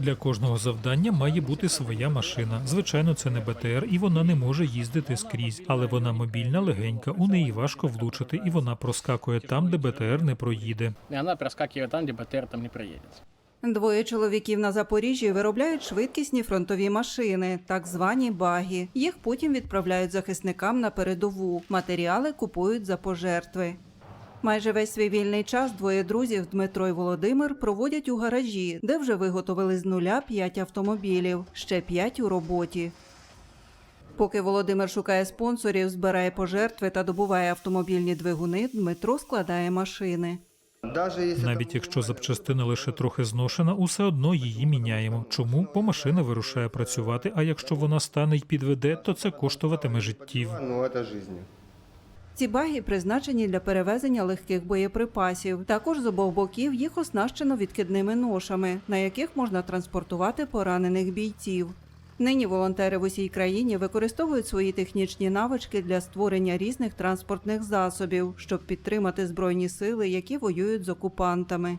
Для кожного завдання має бути своя машина. Звичайно, це не БТР, і вона не може їздити скрізь, але вона мобільна, легенька, у неї важко влучити, і вона проскакує там, де БТР не проїде. И она проскакивает там, где БТР там не проедет. Двоє чоловіків на Запоріжжі виробляють швидкісні фронтові машини, так звані багі. Їх потім відправляють захисникам на передову. Матеріали купують за пожертви. Майже весь свій вільний час двоє друзів Дмитро і Володимир проводять у гаражі, де вже виготовили з нуля п'ять автомобілів, ще п'ять у роботі. Поки Володимир шукає спонсорів, збирає пожертви та добуває автомобільні двигуни, Дмитро складає машини. Навіть якщо запчастина лише трохи зношена, усе одно її міняємо. Чому? Бо машина вирушає працювати, а якщо вона стане й підведе, то це коштуватиме життів. Ці баги призначені для перевезення легких боєприпасів. Також з обох боків їх оснащено відкидними ношами, на яких можна транспортувати поранених бійців. Нині волонтери в усій країні використовують свої технічні навички для створення різних транспортних засобів, щоб підтримати збройні сили, які воюють з окупантами.